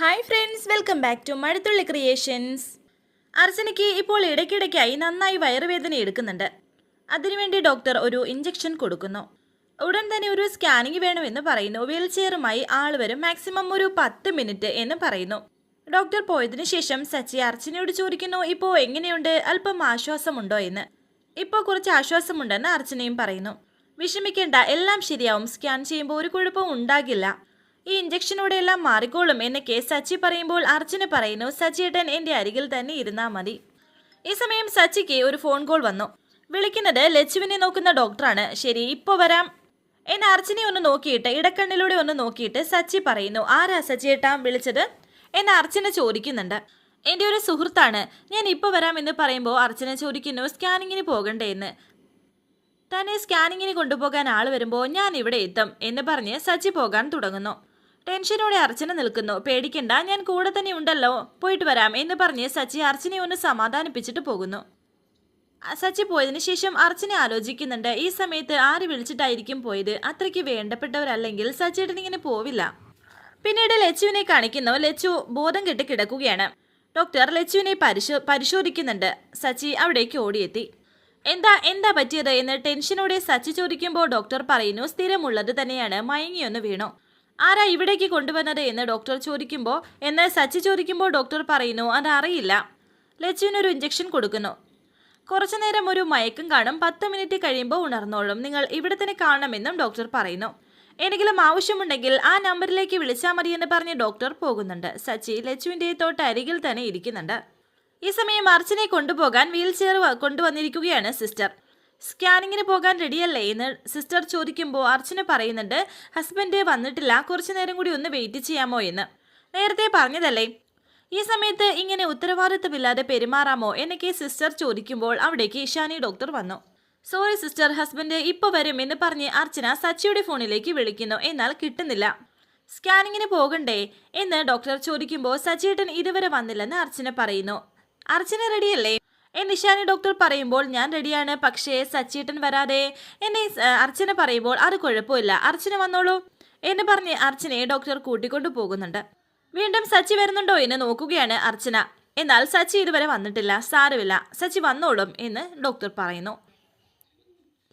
Hi friends welcome back to Mazhathulli creations അർച്ചനയ്ക്ക് ഇപ്പോൾ ഇടയ്ക്കിടയ്ക്കായി നന്നായി വയറുവേദന എടുക്കുന്നുണ്ട്. അതിനുവേണ്ടി ഡോക്ടർ ഒരു ഇഞ്ചക്ഷൻ കൊടുക്കുന്നു. ഉടൻ തന്നെ ഒരു സ്കാനിങ് വേണമെന്ന് പറയുന്നു. വീൽ ചെയറുമായി ആൾ വരും. മാക്സിമം ഒരു പത്ത് മിനിറ്റ് എന്ന് പറയുന്നു. ഡോക്ടർ പോയതിനു ശേഷം സച്ചി അർച്ചനയോട് ചോദിക്കുന്നു ഇപ്പോൾ എങ്ങനെയുണ്ട്? അല്പം ആശ്വാസമുണ്ടോ എന്ന്? ഇപ്പോൾ കുറച്ച് ആശ്വാസമുണ്ടെന്ന് അർച്ചനയും പറയുന്നു. വിഷമിക്കേണ്ട എല്ലാം ശരിയാവും. സ്കാൻ ചെയ്യുമ്പോൾ ഒരു കുഴപ്പവും ഉണ്ടാകില്ല. ഈ ഇഞ്ചക്ഷനോടെ എല്ലാം മാറിക്കോളും കെ സച്ചി പറയുമ്പോൾ അർജുന പറയുന്നു സച്ചിയേട്ടൻ എന്റെ അരികിൽ തന്നെ ഇരുന്നാൽ മതി. ഈ സമയം സച്ചിക്ക് ഒരു ഫോൺ കോൾ വന്നു. വിളിക്കുന്നത് ലച്ചുവിനെ നോക്കുന്ന ഡോക്ടറാണ്. ശരി ഇപ്പോൾ വരാം. എന്നെ അർച്ചനെ ഒന്ന് നോക്കിയിട്ട് ഇടക്കണ്ണിലൂടെ ഒന്ന് നോക്കിയിട്ട് സച്ചി പറയുന്നു ആരാ സച്ചിയേട്ടാ വിളിച്ചത്? എന്നെ അർച്ചന ചോദിക്കുന്നുണ്ട്. എന്റെ ഒരു സുഹൃത്താണ്. ഞാൻ ഇപ്പൊ വരാം എന്ന് പറയുമ്പോൾ അർച്ചന ചോദിക്കുന്നു സ്കാനിങ്ങിന് പോകണ്ടേ എന്ന്? തന്നെ സ്കാനിങ്ങിന് കൊണ്ടുപോകാൻ ആൾ വരുമ്പോൾ ഞാൻ ഇവിടെ എത്തും എന്ന് പറഞ്ഞ് സച്ചി പോകാൻ തുടങ്ങുന്നു. ടെൻഷനോടെ അർച്ചന നിൽക്കുന്നു. പേടിക്കണ്ട ഞാൻ കൂടെ തന്നെ ഉണ്ടല്ലോ. പോയിട്ട് വരാം എന്ന് പറഞ്ഞ് സച്ചി അർച്ചനയെ ഒന്ന് സമാധാനിപ്പിച്ചിട്ട് പോകുന്നു. സച്ചി പോയതിന് ശേഷം അർച്ചന ആലോചിക്കുന്നുണ്ട്. ഈ സമയത്ത് ആര് വിളിച്ചിട്ടായിരിക്കും പോയത്? അത്രയ്ക്ക് വേണ്ടപ്പെട്ടവരല്ലെങ്കിൽ സച്ചിയേട്ടൻ ഇങ്ങനെ പോവില്ല. പിന്നീട് ലച്ചുവിനെ കാണിക്കുന്നു. ലച്ചു ബോധം കെട്ട് കിടക്കുകയാണ്. ഡോക്ടർ ലച്ചുവിനെ പരിശോ പരിശോധിക്കുന്നുണ്ട്. സച്ചി അവിടേക്ക് ഓടിയെത്തി. എന്താ എന്താ പറ്റിയത്? എന്ന് ടെൻഷനോടെ സച്ചി ചോദിക്കുമ്പോൾ ഡോക്ടർ പറയുന്നു സ്ഥിരമുള്ളത് തന്നെയാണ്. മയങ്ങിയൊന്ന് വീണു. ആരാ ഇവിടേക്ക് കൊണ്ടുവന്നത് എന്ന് ഡോക്ടർ ചോദിക്കുമ്പോൾ എന്നാൽ സച്ചി ചോദിക്കുമ്പോൾ ഡോക്ടർ പറയുന്നു അതറിയില്ല. ലച്ചുവിനൊരു ഇഞ്ചക്ഷൻ കൊടുക്കുന്നു. കുറച്ചു നേരം ഒരു മയക്കം കാണും പത്ത് മിനിറ്റ് കഴിയുമ്പോൾ ഉണർന്നോളും. നിങ്ങൾ ഇവിടെ തന്നെ കാണണമെന്നും ഡോക്ടർ പറയുന്നു. എന്തെങ്കിലും ആവശ്യമുണ്ടെങ്കിൽ ആ നമ്പറിലേക്ക് വിളിച്ചാൽ മതിയെന്ന് പറഞ്ഞ് ഡോക്ടർ പോകുന്നുണ്ട്. സച്ചി ലച്ചുവിന്റെ തൊട്ട് അരികിൽ തന്നെ ഇരിക്കുന്നുണ്ട്. ഈ സമയം അർച്ചനെ കൊണ്ടുപോകാൻ വീൽ ചെയർ കൊണ്ടുവന്നിരിക്കുകയാണ് സിസ്റ്റർ. സ്കാനിങ്ങിന് പോകാൻ റെഡിയല്ലേ എന്ന് സിസ്റ്റർ ചോദിക്കുമ്പോൾ അർച്ചന പറയുന്നുണ്ട് ഹസ്ബൻഡ് വന്നിട്ടില്ല കുറച്ചു നേരം കൂടി ഒന്ന് വെയിറ്റ് ചെയ്യാമോ എന്ന്. നേരത്തെ പറഞ്ഞതല്ലേ. ഈ സമയത്ത് ഇങ്ങനെ ഉത്തരവാദിത്തമില്ലാതെ പെരുമാറാമോ എന്നൊക്കെ സിസ്റ്റർ ചോദിക്കുമ്പോൾ അവിടേക്ക് ഇഷാനി ഡോക്ടർ വന്നു. സോറി സിസ്റ്റർ ഹസ്ബൻഡ് ഇപ്പൊ വരും എന്ന് പറഞ്ഞ് അർച്ചന സച്ചിയുടെ ഫോണിലേക്ക് വിളിക്കുന്നു. എന്നാൽ കിട്ടുന്നില്ല. സ്കാനിങ്ങിന് പോകണ്ടേ എന്ന് ഡോക്ടർ ചോദിക്കുമ്പോൾ സച്ചിയേട്ടൻ ഇതുവരെ വന്നില്ലെന്ന് അർച്ചന പറയുന്നു. അർച്ചന റെഡിയല്ലേ എന്ന് ഇഷാനി ഡോക്ടർ പറയുമ്പോൾ ഞാൻ റെഡിയാണ് പക്ഷേ സച്ചേട്ടൻ വരാതെ. എന്നെ അർച്ചന പറയുമ്പോൾ അത് കുഴപ്പമില്ല. അർച്ചന വന്നോളൂ എന്ന് പറഞ്ഞ് അർച്ചനയെ ഡോക്ടർ കൂട്ടിക്കൊണ്ടു പോകുന്നുണ്ട്. വീണ്ടും സച്ചി വരുന്നുണ്ടോ എന്ന് നോക്കുകയാണ് അർച്ചന. എന്നാൽ സച്ചി ഇതുവരെ വന്നിട്ടില്ല. സാരമില്ല. സച്ചി വന്നോളും എന്ന് ഡോക്ടർ പറയുന്നു.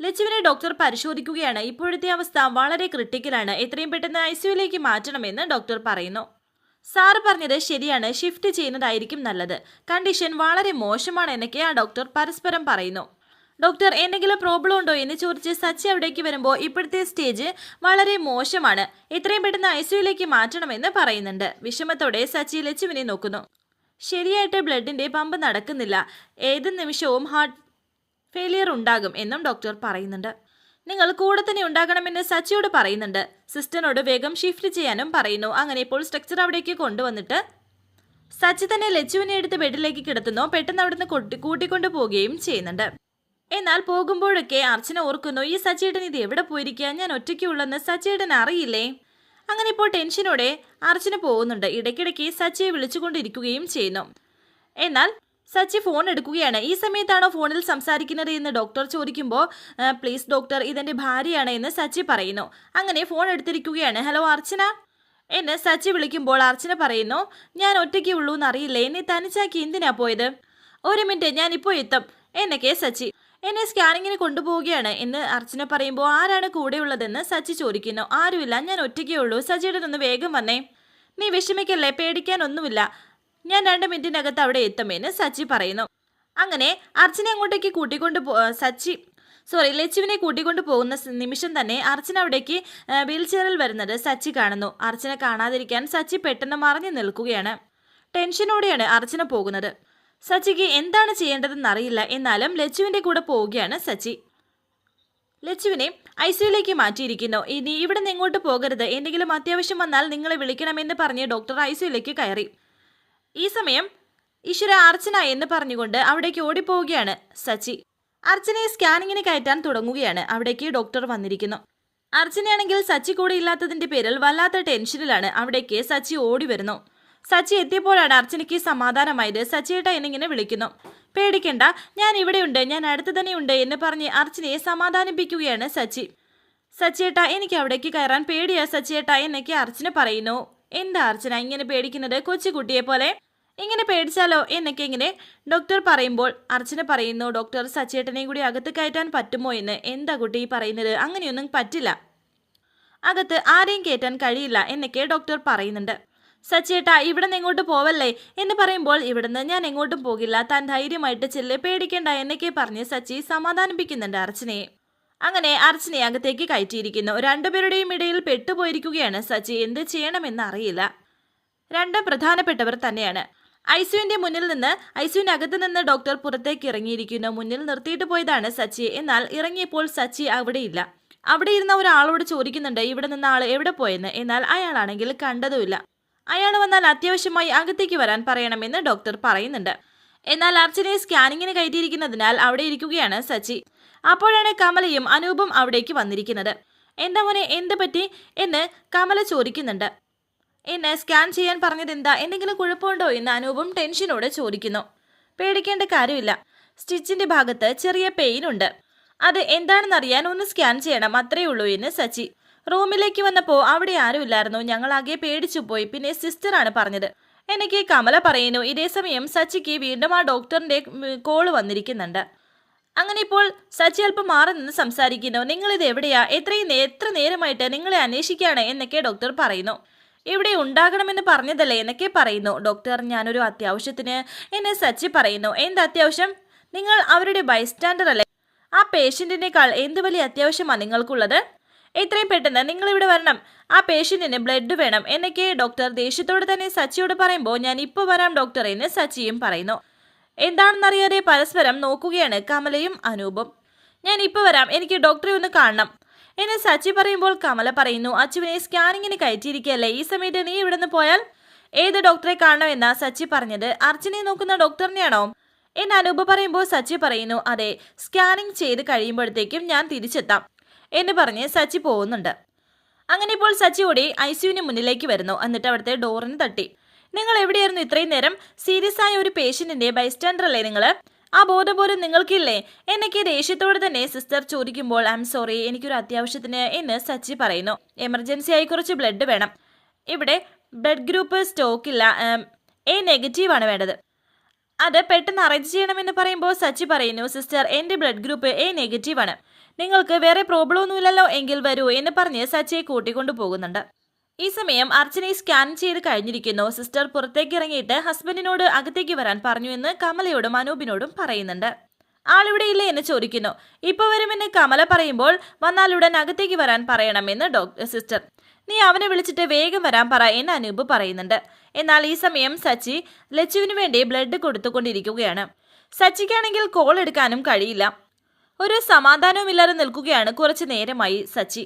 ലച്ചുവിനെ ഡോക്ടർ പരിശോധിക്കുകയാണ്. ഇപ്പോഴത്തെ അവസ്ഥ വളരെ ക്രിട്ടിക്കലാണ് എത്രയും പെട്ടെന്ന് ഐ സിയുലേക്ക് മാറ്റണമെന്ന് ഡോക്ടർ പറയുന്നു. സാറ് പറഞ്ഞത് ശരിയാണ് ഷിഫ്റ്റ് ചെയ്യുന്നതായിരിക്കും നല്ലത്. കണ്ടീഷൻ വളരെ മോശമാണ് എന്നൊക്കെ ആ ഡോക്ടർ പരസ്പരം പറയുന്നു. ഡോക്ടർ എന്തെങ്കിലും പ്രോബ്ലം ഉണ്ടോ എന്ന് ചോദിച്ച് സച്ചി അവിടേക്ക് വരുമ്പോൾ ഇപ്പോഴത്തെ സ്റ്റേജ് വളരെ മോശമാണ്. എത്രയും പെട്ടെന്ന് ഐ സിയുയിലേക്ക് മാറ്റണമെന്ന് പറയുന്നുണ്ട്. വിഷമത്തോടെ സച്ചി ലച്ചുവിനെ നോക്കുന്നു. ശരിയായിട്ട് ബ്ലഡിന്റെ പമ്പ് നടക്കുന്നില്ല. ഏത് നിമിഷവും ഹാർട്ട് ഫെയിലിയർ ഉണ്ടാകും എന്നും ഡോക്ടർ പറയുന്നുണ്ട്. നിങ്ങൾ കൂടെ തന്നെ ഉണ്ടാകണമെന്ന് സച്ചിയോട് പറയുന്നുണ്ട്. സിസ്റ്ററിനോട് വേഗം ഷിഫ്റ്റ് ചെയ്യാനും പറയുന്നു. അങ്ങനെ ഇപ്പോൾ സ്ട്രക്ചർ അവിടേക്ക് കൊണ്ടുവന്നിട്ട് സച്ചി തന്നെ ലച്ചുവിനെ എടുത്ത് ബെഡിലേക്ക് കിടത്തുന്നു. പെട്ടെന്ന് അവിടുന്ന് കൊട്ടി കൂട്ടിക്കൊണ്ടു പോവുകയും ചെയ്യുന്നുണ്ട്. എന്നാൽ പോകുമ്പോഴൊക്കെ അർച്ചന ഓർക്കുന്നു ഈ സച്ചിയുടെ ഇത് എവിടെ പോയിരിക്കുക ഞാൻ ഒറ്റയ്ക്കുള്ളെന്ന് സച്ചിയുടെ അറിയില്ലേ? അങ്ങനെ ഇപ്പോൾ ടെൻഷനോടെ അർച്ചന പോകുന്നുണ്ട്. ഇടയ്ക്കിടയ്ക്ക് സച്ചിയെ വിളിച്ചുകൊണ്ടിരിക്കുകയും ചെയ്യുന്നു. എന്നാൽ സച്ചി ഫോൺ എടുക്കുകയാണ്. ഈ സമയത്താണോ ഫോണിൽ സംസാരിക്കുന്നത് എന്ന് ഡോക്ടർ ചോദിക്കുമ്പോൾ "ആ, പ്ലീസ് ഡോക്ടർ ഇതെന്റെ ഭാര്യയാണ് എന്ന് സച്ചി പറയുന്നു. അങ്ങനെ ഫോൺ എടുത്തിരിക്കുകയാണ്. ഹലോ അർച്ചന? എന്നെ സച്ചി വിളിക്കുമ്പോൾ അർച്ചന പറയുന്നു ഞാൻ ഒറ്റയ്ക്ക് ഉള്ളൂ എന്നറിയില്ലേ? എന്നെ തനിച്ചാക്കി എന്തിനാ പോയത്? ഒരു മിനിറ്റ് ഞാൻ ഇപ്പോൾ എത്തും എന്നൊക്കെ സച്ചി. എന്നെ സ്കാനിങ്ങിന് കൊണ്ടുപോവുകയാണ് എന്ന് അർച്ചന പറയുമ്പോൾ ആരാണ് കൂടെയുള്ളതെന്ന് സച്ചി ചോദിക്കുന്നു. ആരുമില്ല ഞാൻ ഒറ്റയ്ക്കേ ഉള്ളൂ. സച്ചിയുടെ ഒന്ന് വേഗം വന്നേ. നീ വിഷമിക്കല്ലേ? പേടിക്കാനൊന്നുമില്ല ഞാൻ രണ്ട് മിനിറ്റിനകത്ത് അവിടെ എത്തുമെന്ന് സച്ചി പറയുന്നു. അങ്ങനെ അർച്ചനെ അങ്ങോട്ടേക്ക് കൂട്ടിക്കൊണ്ട് സച്ചി സോറി ലച്ചുവിനെ കൂട്ടിക്കൊണ്ട് പോകുന്ന നിമിഷം തന്നെ അർച്ചന അവിടേക്ക് വീൽ ചെയറിൽ വരുന്നത് സച്ചി കാണുന്നു. അർച്ചന കാണാതിരിക്കാൻ സച്ചി പെട്ടെന്ന് മറഞ്ഞു നിൽക്കുകയാണ്. ടെൻഷനോടെയാണ് അർച്ചന പോകുന്നത്. സച്ചിക്ക് എന്താണ് ചെയ്യേണ്ടതെന്ന് അറിയില്ല എന്നാലും ലച്ചുവിന്റെ കൂടെ പോവുകയാണ് സച്ചി. ലച്ചുവിനെ ഐ സിയുലേക്ക് മാറ്റിയിരിക്കുന്നു. ഇനി ഇവിടെ നിന്ന് ഇങ്ങോട്ട് പോകരുത്. എന്തെങ്കിലും അത്യാവശ്യം വന്നാൽ നിങ്ങളെ വിളിക്കണമെന്ന് പറഞ്ഞ് ഡോക്ടർ ഐ സിയുലേക്ക് കയറി. ഈ സമയം ഈശ്വര അർച്ചന എന്ന് പറഞ്ഞുകൊണ്ട് അവിടേക്ക് ഓടിപ്പോവുകയാണ് സച്ചി. അർച്ചനയെ സ്കാനിങ്ങിന് കയറ്റാൻ തുടങ്ങുകയാണ്. അവിടേക്ക് ഡോക്ടർ വന്നിരിക്കുന്നു. അർച്ചനയാണെങ്കിൽ സച്ചി കൂടെ ഇല്ലാത്തതിന്റെ പേരിൽ വല്ലാത്ത ടെൻഷനിലാണ് അവിടേക്ക് സച്ചി ഓടി വരുന്നു. സച്ചി എത്തിയപ്പോഴാണ് അർച്ചനയ്ക്ക് സമാധാനമായത്. സച്ചിയേട്ട എന്നിങ്ങനെ വിളിക്കുന്നു. പേടിക്കണ്ട ഞാൻ ഇവിടെയുണ്ട് ഞാൻ അടുത്ത് തന്നെയുണ്ട് എന്ന് പറഞ്ഞ് അർച്ചനയെ സമാധാനിപ്പിക്കുകയാണ് സച്ചി. സച്ചിയേട്ട എനിക്ക് അവിടേക്ക് കയറാൻ പേടിയാ സച്ചിയേട്ട എന്നൊക്കെ അർച്ചന പറയുന്നു. എന്താ അർച്ചന ഇങ്ങനെ പേടിക്കുന്നത്? കൊച്ചുകുട്ടിയെ പോലെ ഇങ്ങനെ പേടിച്ചാലോ എന്നൊക്കെ ഇങ്ങനെ ഡോക്ടർ പറയുമ്പോൾ അർച്ചന പറയുന്നു ഡോക്ടർ സച്ചേട്ടനെയും കൂടി അകത്ത് കയറ്റാൻ പറ്റുമോ എന്ന്? എന്താ കുട്ടി പറയുന്നത്? അങ്ങനെയൊന്നും പറ്റില്ല. അകത്ത് ആരെയും കയറ്റാൻ കഴിയില്ല എന്നൊക്കെ ഡോക്ടർ പറയുന്നുണ്ട്. സച്ചേട്ടാ ഇവിടെ നിന്ന് പോവല്ലേ? എന്ന് പറയുമ്പോൾ ഇവിടുന്ന് ഞാൻ എങ്ങോട്ടും പോകില്ല. താൻ ധൈര്യമായിട്ട് ചെല്ല് പേടിക്കേണ്ട എന്നൊക്കെ പറഞ്ഞ് സച്ചി സമാധാനിപ്പിക്കുന്നുണ്ട് അർച്ചനയെ. അങ്ങനെ അർച്ചനയെ അകത്തേക്ക് കയറ്റിയിരിക്കുന്നു. രണ്ടുപേരുടെയും ഇടയിൽ പെട്ടുപോയിരിക്കുകയാണ് സച്ചി. എന്ത് ചെയ്യണമെന്ന് അറിയില്ല. രണ്ടും പ്രധാനപ്പെട്ടവർ തന്നെയാണ്. ഐസുവിന്റെ മുന്നിൽ നിന്ന് അകത്ത് നിന്ന് ഡോക്ടർ പുറത്തേക്ക് ഇറങ്ങിയിരിക്കുന്നു. മുന്നിൽ നിർത്തിയിട്ട് പോയതാണ് സച്ചി. എന്നാൽ ഇറങ്ങിയപ്പോൾ സച്ചി അവിടെയില്ല. അവിടെ ഇരുന്ന ഒരാളോട് ചോദിക്കുന്നുണ്ട് ഇവിടെ നിന്ന ആൾ എവിടെ പോയെന്ന്? എന്നാൽ അയാളാണെങ്കിൽ കണ്ടതുമില്ല. അയാൾ വന്നാൽ അത്യാവശ്യമായി അകത്തേക്ക് വരാൻ പറയണമെന്ന് ഡോക്ടർ പറയുന്നുണ്ട്. എന്നാൽ അർച്ചനയെ സ്കാനിങ്ങിന് കയറ്റിയിരിക്കുന്നതിനാൽ അവിടെ ഇരിക്കുകയാണ് സച്ചി. അപ്പോഴാണ് കമലയും അനൂപും അവിടേക്ക് വന്നിരിക്കുന്നത്. എന്താ മോനെ എന്ത് പറ്റി? എന്ന് കമല ചോദിക്കുന്നുണ്ട്. എന്നെ സ്കാൻ ചെയ്യാൻ പറഞ്ഞത് എന്താ? എന്തെങ്കിലും കുഴപ്പമുണ്ടോ? എന്ന് അനൂപും ടെൻഷനോടെ ചോദിക്കുന്നു. പേടിക്കേണ്ട കാര്യമില്ല. സ്റ്റിച്ചിന്റെ ഭാഗത്ത് ചെറിയ പെയിൻ ഉണ്ട്. അത് എന്താണെന്നറിയാൻ ഒന്ന് സ്കാൻ ചെയ്യണം. അത്രേ ഉള്ളൂ എന്ന് സച്ചി. റൂമിലേക്ക് വന്നപ്പോൾ അവിടെ ആരുമില്ലായിരുന്നു ഞങ്ങളാകെ പേടിച്ചു പോയി. പിന്നെ സിസ്റ്ററാണ് പറഞ്ഞത്. എനിക്ക് കമല പറയുന്നു. ഇതേ സമയം സച്ചിക്ക് വീണ്ടും ആ ഡോക്ടറിന്റെ കോൾ വന്നിരിക്കുന്നുണ്ട്. അങ്ങനെ ഇപ്പോൾ സച്ചി അല്പം മാറി നിന്ന് സംസാരിക്കുന്നു. നിങ്ങളിത് എവിടെയാ? എത്രയും എത്ര നേരമായിട്ട് നിങ്ങളെ അന്വേഷിക്കുകയാണ്? എന്നൊക്കെ ഡോക്ടർ പറയുന്നു. ഇവിടെ ഉണ്ടാകണമെന്ന് പറഞ്ഞതല്ലേ എന്നൊക്കെ പറയുന്നു. ഡോക്ടർ ഞാനൊരു അത്യാവശ്യത്തിന് എന്നെ സച്ചി പറയുന്നു. എന്ത് അത്യാവശ്യം? നിങ്ങൾ അവരുടെ ബൈസ്റ്റാൻഡർ അല്ലേ ആ പേഷ്യന്റിനേക്കാൾ എന്ത് വലിയ അത്യാവശ്യമാണ് നിങ്ങൾക്കുള്ളത്? എത്രയും പെട്ടെന്ന് നിങ്ങൾ ഇവിടെ വരണം. ആ പേഷ്യന്റിന് ബ്ലഡ് വേണം എന്നൊക്കെ ഡോക്ടർ ദേഷ്യത്തോട് തന്നെ സച്ചിയോട് പറയുമ്പോൾ ഞാൻ ഇപ്പോൾ വരാം ഡോക്ടർ എന്ന് സച്ചിയും പറയുന്നു. എന്താണെന്നറിയാതെ പരസ്പരം നോക്കുകയാണ് കമലയും അനൂപും. ഞാൻ ഇപ്പോൾ വരാം. എനിക്ക് ഡോക്ടറെ ഒന്ന് കാണണം. എന്ന് സച്ചി പറയുമ്പോൾ കമല പറയുന്നു അച്ചുവിനെ സ്കാനിങ്ങിന് കയറ്റിയിരിക്കുകയല്ലേ? ഈ സമയത്ത് നീ ഇവിടെ നിന്ന് പോയാൽ? ഏത് ഡോക്ടറെ കാണണമെന്നാ സച്ചി പറഞ്ഞത്. അർച്ചനെ നോക്കുന്ന ഡോക്ടറിനെയാണോ? എന്ന് അനൂപ് പറയുമ്പോൾ സച്ചി പറയുന്നു അതെ സ്കാനിങ് ചെയ്ത് കഴിയുമ്പോഴത്തേക്കും ഞാൻ തിരിച്ചെത്താം എന്ന് പറഞ്ഞ് സച്ചി പോകുന്നുണ്ട്. അങ്ങനെ ഇപ്പോൾ സച്ചി ഓടി ഐ സിയുവിന് മുന്നിലേക്ക് വരുന്നു എന്നിട്ട് അവിടുത്തെ ഡോറിന് തട്ടി. നിങ്ങൾ എവിടെയായിരുന്നു ഇത്രയും നേരം? സീരിയസ് ആയ ഒരു പേഷ്യന്റിന്റെ ബൈസ്റ്റാൻഡർ അല്ലേ നിങ്ങൾ? ആ ബോധം പോലും നിങ്ങൾക്കില്ലേ? എന്നൊക്കെ ദേഷ്യത്തോടെ തന്നെ സിസ്റ്റർ ചോദിക്കുമ്പോൾ ഐ എം സോറി എനിക്കൊരു അത്യാവശ്യത്തിന് എന്ന് സച്ചി പറയുന്നു. എമർജൻസി ആയി കുറച്ച് ബ്ലഡ് വേണം. ഇവിടെ ബ്ലഡ് ഗ്രൂപ്പ് സ്റ്റോക്കില്ല എ നെഗറ്റീവ് ആണ് വേണ്ടത്. അത് പെട്ടെന്ന് അറേഞ്ച് ചെയ്യണമെന്ന് പറയുമ്പോൾ സച്ചി പറയുന്നു സിസ്റ്റർ എന്റെ ബ്ലഡ് ഗ്രൂപ്പ് എ നെഗറ്റീവ് ആണ്. നിങ്ങൾക്ക് വേറെ പ്രോബ്ലം ഒന്നുമില്ലല്ലോ എങ്കിൽ വരൂ എന്ന് പറഞ്ഞ് സച്ചിയെ കൂട്ടിക്കൊണ്ടു പോകുന്നുണ്ട് ഈ സമയം അർച്ചനയെ സ്കാൻ ചെയ്ത് കഴിഞ്ഞിരിക്കുന്നു. സിസ്റ്റർ പുറത്തേക്ക് ഇറങ്ങിയിട്ട് ഹസ്ബൻഡിനോട് അകത്തേക്ക് വരാൻ പറഞ്ഞു എന്ന് കമലയോടും അനൂപിനോടും പറയുന്നുണ്ട്. ആളിവിടെ ഇല്ലേ എന്ന് ചോദിക്കുന്നു. ഇപ്പൊ വരുമെന്ന് കമല പറയുമ്പോൾ വന്നാലുടൻ അകത്തേക്ക് വരാൻ പറയണമെന്ന് ഡോക്ടർ സിസ്റ്റർ. നീ അവനെ വിളിച്ചിട്ട് വേഗം വരാൻ പറ എന്ന് അനൂപ് പറയുന്നുണ്ട്. എന്നാൽ ഈ സമയം സച്ചി ലച്ചുവിന് വേണ്ടി ബ്ലഡ് കൊടുത്തുകൊണ്ടിരിക്കുകയാണ്. സച്ചിക്കാണെങ്കിൽ കോൾ എടുക്കാനും കഴിയില്ല. ഒരു സമാധാനവും ഇല്ലാതെ നിൽക്കുകയാണ് കുറച്ചു നേരമായി സച്ചി.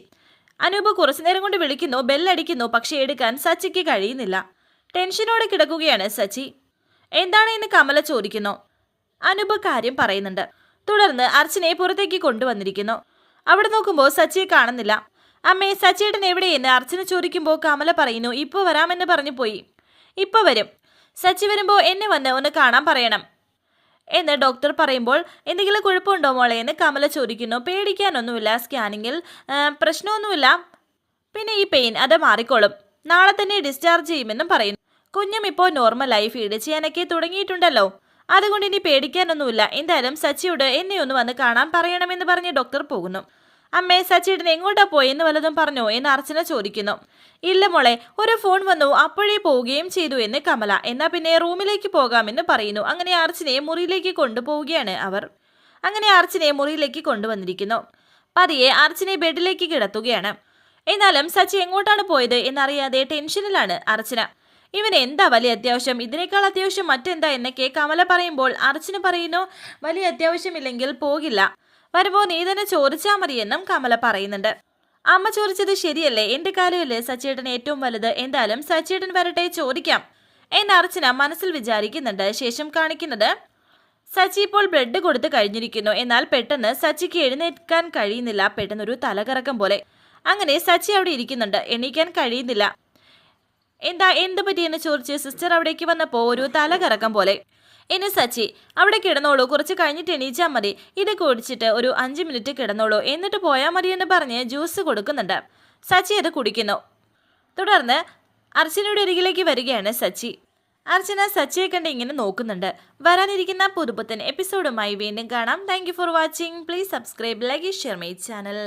അനൂപ് കുറച്ചു നേരം കൊണ്ട് വിളിക്കുന്നു ബെല്ലടിക്കുന്നു പക്ഷെ എടുക്കാൻ സച്ചിക്ക് കഴിയുന്നില്ല. ടെൻഷനോടെ കിടക്കുകയാണ് സച്ചി. എന്താണ് എന്ന് കമല ചോദിക്കുന്നു. അനൂപ് കാര്യം പറയുന്നുണ്ട്. തുടർന്ന് അർച്ചനെ പുറത്തേക്ക് കൊണ്ടുവന്നിരിക്കുന്നു. അവിടെ നോക്കുമ്പോൾ സച്ചിയെ കാണുന്നില്ല. അമ്മേ സച്ചിയേട്ടൻ എവിടെയെന്ന് അർച്ചന ചോദിക്കുമ്പോൾ കമല പറയുന്നു ഇപ്പോൾ വരാമെന്ന് പറഞ്ഞു പോയി. ഇപ്പോൾ വരും. സച്ചി വരുമ്പോൾ എന്നെ വന്ന് ഒന്ന് കാണാൻ പറയണം. എന്ന് ഡോക്ടർ പറയുമ്പോൾ എന്തെങ്കിലും കുഴപ്പമുണ്ടോ മോളെ? എന്ന് കമല ചോദിക്കുന്നു. പേടിക്കാനൊന്നുമില്ല സ്കാനിങ്ങിൽ പ്രശ്നമൊന്നുമില്ല. പിന്നെ ഈ പെയിൻ അത് മാറിക്കോളും. നാളെ തന്നെ ഡിസ്ചാർജ് ചെയ്യുമെന്നും പറയുന്നു. കുഞ്ഞും ഇപ്പോൾ നോർമലായി ഫീഡ് ചെയ്യാനൊക്കെ തുടങ്ങിയിട്ടുണ്ടല്ലോ. അതുകൊണ്ട് ഇനി പേടിക്കാനൊന്നുമില്ല. എന്തായാലും സച്ചിയോട് എന്നെ ഒന്ന് വന്ന് കാണാൻ പറയണമെന്ന് പറഞ്ഞ് ഡോക്ടർ പോകുന്നു. അമ്മേ സച്ചിയുടെ എങ്ങോട്ടാ പോയെന്ന് വല്ലതും പറഞ്ഞോ എന്ന് അർച്ചന ചോദിക്കുന്നു. ഇല്ല മോളെ ഒരു ഫോൺ വന്നു അപ്പോഴേ പോവുകയും ചെയ്തു എന്ന് കമല. എന്നാ പിന്നെ റൂമിലേക്ക് പോകാമെന്ന് പറയുന്നു. അങ്ങനെ അർച്ചനയെ മുറിയിലേക്ക് കൊണ്ടുപോവുകയാണ് അവർ. അങ്ങനെ അർച്ചനയെ മുറിയിലേക്ക് കൊണ്ടുവന്നിരിക്കുന്നു. പതിയെ അർച്ചനെ ബെഡിലേക്ക് കിടത്തുകയാണ്. എന്നാലും സച്ചി എങ്ങോട്ടാണ് പോയത് എന്നറിയാതെ ടെൻഷനിലാണ് അർച്ചന. ഇവൻ എന്താ വലിയ അത്യാവശ്യം? ഇതിനേക്കാൾ അത്യാവശ്യം മറ്റെന്താ? എന്നൊക്കെ കമല പറയുമ്പോൾ അർച്ചന പറയുന്നു വലിയ അത്യാവശ്യമില്ലെങ്കിൽ പോകില്ല. വരുമ്പോൾ നീ തന്നെ ചോദിച്ചാൽ മതിയെന്നും കമല പറയുന്നുണ്ട്. അമ്മ ചോദിച്ചത് ശരിയല്ലേ? എന്റെ കാലയല്ലേ സച്ചേട്ടൻ ഏറ്റവും വലുത്? എന്തായാലും സച്ചേട്ടൻ വരട്ടെ ചോദിക്കാം. എന്ന് അർച്ചന മനസ്സിൽ വിചാരിക്കുന്നുണ്ട്. ശേഷം കാണിക്കുന്നത് സച്ചി ഇപ്പോൾ ബ്ലഡ് കൊടുത്ത് കഴിഞ്ഞിരിക്കുന്നു. എന്നാൽ പെട്ടെന്ന് സച്ചിക്ക് എഴുന്നേൽക്കാൻ കഴിയുന്നില്ല. പെട്ടെന്ന് ഒരു തലകറക്കം പോലെ. അങ്ങനെ സച്ചി അവിടെ ഇരിക്കുന്നുണ്ട്. എണീക്കാൻ കഴിയുന്നില്ല. എന്താ എന്ത് പറ്റിയെന്ന് ചോദിച്ച് സിസ്റ്റർ അവിടേക്ക് വന്നപ്പോൾ ഒരു തലകറക്കം പോലെ. ഇനി സച്ചി അവിടെ കിടന്നോളൂ. കുറച്ച് കഴിഞ്ഞിട്ട് എണീച്ചാൽ മതി. ഇത് കുടിച്ചിട്ട് ഒരു അഞ്ച് മിനിറ്റ് കിടന്നോളൂ. എന്നിട്ട് പോയാൽ മതി എന്ന് പറഞ്ഞ് ജ്യൂസ് കൊടുക്കുന്നുണ്ട്. സച്ചി അത് കുടിക്കുന്നു. തുടർന്ന് അർച്ചനയുടെ അരികിലേക്ക് വരികയാണ് സച്ചി. അർച്ചന സച്ചിയെ കണ്ട് ഇങ്ങനെ നോക്കുന്നുണ്ട്. വരാനിരിക്കുന്ന പുതുപുത്തൻ എപ്പിസോഡുമായി വീണ്ടും കാണാം. Thank for watching please subscribe like share my channel